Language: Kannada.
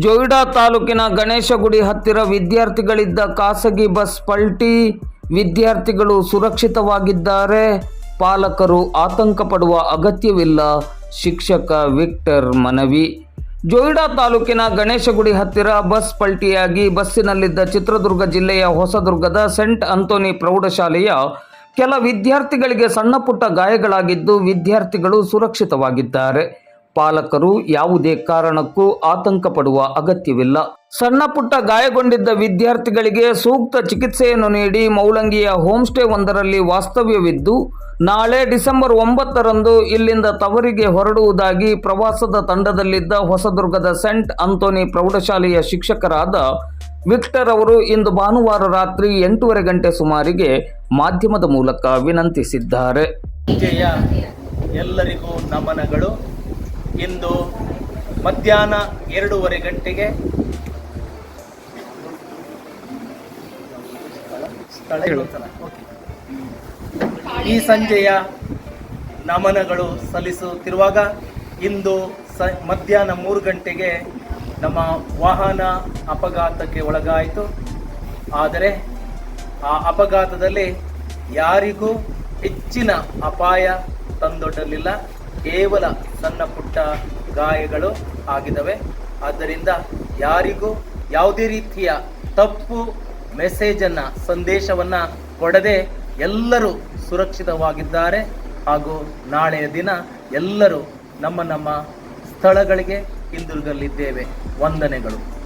ಜೊಯ್ಡಾ ತಾಲೂಕಿನ ಗಣೇಶಗುಡಿ ಹತ್ತಿರ ವಿದ್ಯಾರ್ಥಿಗಳಿದ್ದ ಖಾಸಗಿ ಬಸ್ ಪಲ್ಟಿ. ವಿದ್ಯಾರ್ಥಿಗಳು ಸುರಕ್ಷಿತವಾಗಿದ್ದಾರೆ. ಪಾಲಕರು ಆತಂಕ ಪಡುವ ಅಗತ್ಯವಿಲ್ಲ. ಶಿಕ್ಷಕ ವಿಕ್ಟರ್ ಮನವಿ. ಜೊಯ್ಡಾ ತಾಲೂಕಿನ ಗಣೇಶಗುಡಿ ಹತ್ತಿರ ಬಸ್ ಪಲ್ಟಿಯಾಗಿ ಬಸ್ಸಿನಲ್ಲಿದ್ದ ಚಿತ್ರದುರ್ಗ ಜಿಲ್ಲೆಯ ಹೊಸದುರ್ಗದ ಸೆಂಟ್ ಅಂತೋನಿ ಪ್ರೌಢಶಾಲೆಯ ಕೆಲ ವಿದ್ಯಾರ್ಥಿಗಳಿಗೆ ಸಣ್ಣ ಪುಟ್ಟ ಗಾಯಗಳಾಗಿದ್ದು ವಿದ್ಯಾರ್ಥಿಗಳು ಸುರಕ್ಷಿತವಾಗಿದ್ದಾರೆ. ಪಾಲಕರು ಯಾವುದೇ ಕಾರಣಕ್ಕೂ ಆತಂಕ ಪಡುವ ಅಗತ್ಯವಿಲ್ಲ. ಸಣ್ಣ ಪುಟ್ಟ ಗಾಯಗೊಂಡಿದ್ದ ವಿದ್ಯಾರ್ಥಿಗಳಿಗೆ ಸೂಕ್ತ ಚಿಕಿತ್ಸೆಯನ್ನು ನೀಡಿ ಮೌಲಂಗಿಯ ಹೋಮ್ ಸ್ಟೇ ಒಂದರಲ್ಲಿ ವಾಸ್ತವ್ಯವಿದ್ದು, ನಾಳೆ ಡಿಸೆಂಬರ್ ಒಂಬತ್ತರಂದು ಇಲ್ಲಿಂದ ತವರಿಗೆ ಹೊರಡುವುದಾಗಿ ಪ್ರವಾಸದ ತಂಡದಲ್ಲಿದ್ದ ಹೊಸದುರ್ಗದ ಸೆಂಟ್ ಅಂತೋನಿ ಪ್ರೌಢಶಾಲೆಯ ಶಿಕ್ಷಕರಾದ ವಿಕ್ಟರ್ ಅವರು ಇಂದು ಭಾನುವಾರ ರಾತ್ರಿ ಎಂಟೂವರೆ ಗಂಟೆ ಸುಮಾರಿಗೆ ಮಾಧ್ಯಮದ ಮೂಲಕ ವಿನಂತಿಸಿದ್ದಾರೆ. ಎಲ್ಲರಿಗೂ ನಮನಗಳು. ಇಂದು ಮಧ್ಯಾಹ್ನ ಎರಡೂವರೆ ಗಂಟೆಗೆ? ಈ ಸಂಜೆಯ ನಮನಗಳು ಸಲ್ಲಿಸುತ್ತಿರುವಾಗ ಇಂದು ಸ ಮಧ್ಯಾಹ್ನ ಮೂರು ಗಂಟೆಗೆ ನಮ್ಮ ವಾಹನ ಅಪಘಾತಕ್ಕೆ ಒಳಗಾಯಿತು. ಆದರೆ ಆ ಅಪಘಾತದಲ್ಲಿ ಯಾರಿಗೂ ಹೆಚ್ಚಿನ ಅಪಾಯ ತಂದೊಡ್ಡಲಿಲ್ಲ. ಕೇವಲ ಸಣ್ಣ ಪುಟ್ಟ ಗಾಯಗಳು ಆಗಿದವೆ. ಆದ್ದರಿಂದ ಯಾರಿಗೂ ಯಾವುದೇ ರೀತಿಯ ತಪ್ಪು ಮೆಸೇಜನ್ನು, ಸಂದೇಶವನ್ನು ಕೊಡದೆ ಎಲ್ಲರೂ ಸುರಕ್ಷಿತವಾಗಿದ್ದಾರೆ. ಹಾಗೂ ನಾಳೆಯ ದಿನ ಎಲ್ಲರೂ ನಮ್ಮ ನಮ್ಮ ಸ್ಥಳಗಳಿಗೆ ಹಿಂದಿರುಗಲಿದ್ದೇವೆ. ವಂದನೆಗಳು.